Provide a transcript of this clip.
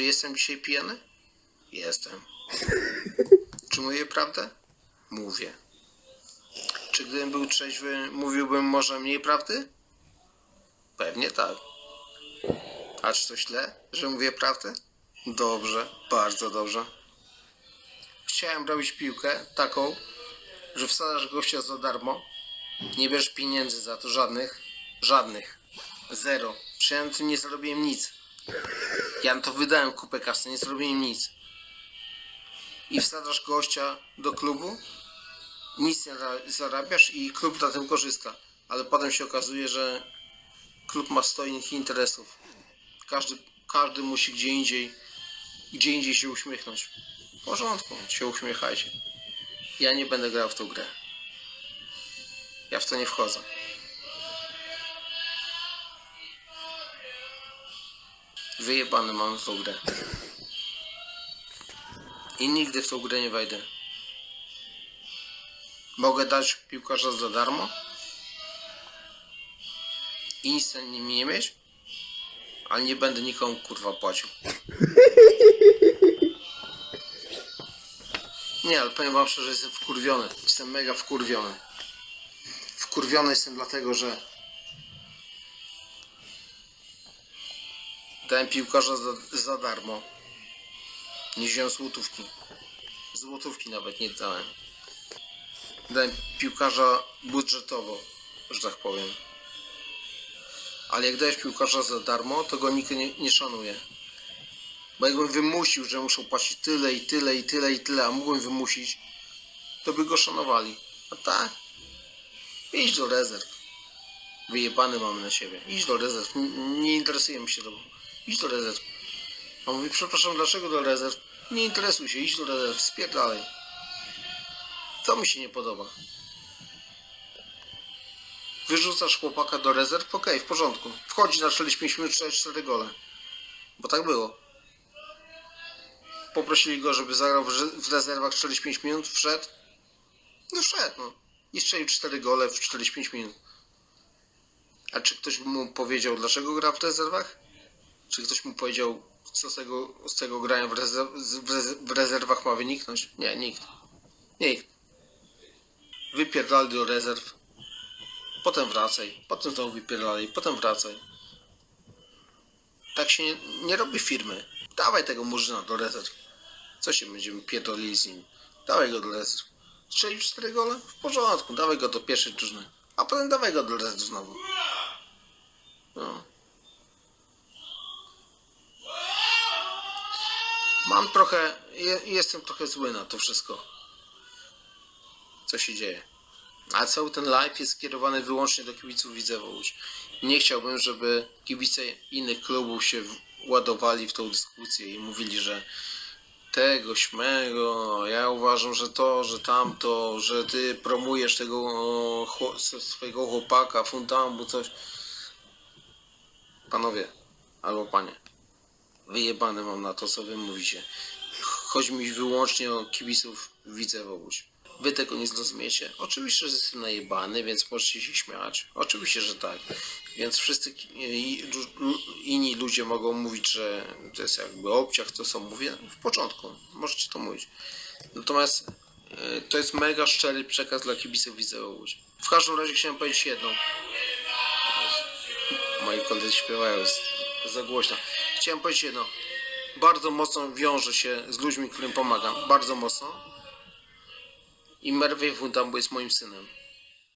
Czy jestem dzisiaj pijany? Jestem. Czy mówię prawdę? Mówię. Czy gdybym był trzeźwy, mówiłbym może mniej prawdy? Pewnie tak. A czy to źle, że mówię prawdę? Dobrze, bardzo dobrze. Chciałem robić piłkę taką, że wsadzasz gościa za darmo, nie bierzesz pieniędzy za to żadnych, żadnych, zero. Tym nie zarobiłem nic. Ja to wydałem kupę kasy, nie zrobiłem nic. I wsadzasz gościa do klubu, nic nie za- zarabiasz i klub na tym korzysta. Ale potem się okazuje, że klub ma sto innych interesów. Każdy, każdy musi gdzie indziej, gdzie indziej się uśmiechnąć. W porządku, się uśmiechajcie. Ja nie będę grał w tą grę. Ja w to nie wchodzę. Wyjebany mam w tą grę. I nigdy w tą grę nie wejdę. Mogę dać piłkarza za darmo? I nic na nim nie mieć? Ale nie będę nikomu kurwa płacił. Nie, ale powiem wam szczerze, jestem wkurwiony. Jestem mega wkurwiony. Wkurwiony jestem dlatego, że dałem piłkarza za, za darmo. Nie wziąłem złotówki. Złotówki nawet nie dałem. Dałem piłkarza budżetowo, że tak powiem. Ale jak dajesz piłkarza za darmo, to go nikt nie, nie szanuje. Bo jakbym wymusił, że muszą płacić tyle i tyle i tyle i tyle, a mógłbym wymusić, to by go szanowali. A tak? Idź do rezerw. Wyjebany mamy na siebie. Idź do rezerw. Nie interesuje mi się tobą. Idź do rezerw. A mówi, przepraszam, dlaczego do rezerw? Nie interesuj się, idź do rezerw, spierdalaj. To mi się nie podoba. Wyrzucasz chłopaka do rezerw, okej, w porządku. Wchodzi na 45 minut, 4 gole. Bo tak było. Poprosili go, żeby zagrał w re- w rezerwach 45 minut, wszedł. No wszedł, no. I strzelił 4 gole w 45 minut. A czy ktoś mu powiedział, dlaczego gra w rezerwach? Czy ktoś mu powiedział, co z tego, z tego grania w, rezerw, w, rez, w rezerwach ma wyniknąć? Nie, nikt. Nikt. Wypierdali do rezerw. Potem wracaj. Potem znowu wypierdalaj. Potem wracaj. Tak się nie, nie robi firmy. Dawaj tego murzyna do rezerw. Co się będziemy pierdolili z nim? Dawaj go do rezerw. Strzelił 4 gole? W porządku. Dawaj go do pierwszej drużyny. A potem dawaj go do rezerw znowu. No. Mam trochę, je, jestem trochę zły na to wszystko, co się dzieje. A cały ten live jest skierowany wyłącznie do kibiców Widzewa Łódź. Nie chciałbym, żeby kibice innych klubów się ładowali w tą dyskusję i mówili, że tego, śmego, ja uważam, że to, że tamto, że ty promujesz tego o, swojego chłopaka, fundambu, coś. Panowie, albo panie, wyjebane mam na to, co wy mówicie. Chodzi mi wyłącznie o kibiców Widzewa Łódź. Wy tego nie zrozumiecie. Oczywiście, że jestem najebany, więc możecie się śmiać. Oczywiście, że tak. Więc wszyscy inni ludzie mogą mówić, że to jest jakby obciach, to co mówię. W początku, możecie to mówić. Natomiast e, to jest mega szczery przekaz dla kibiców Widzewa Łódź. W każdym razie chciałem powiedzieć jedno. Moi koledzy śpiewają za głośno. Chciałem powiedzieć jedno. Bardzo mocno wiążę się z ludźmi, którym pomagam. Bardzo mocno. I Merwy Fundambu jest moim synem.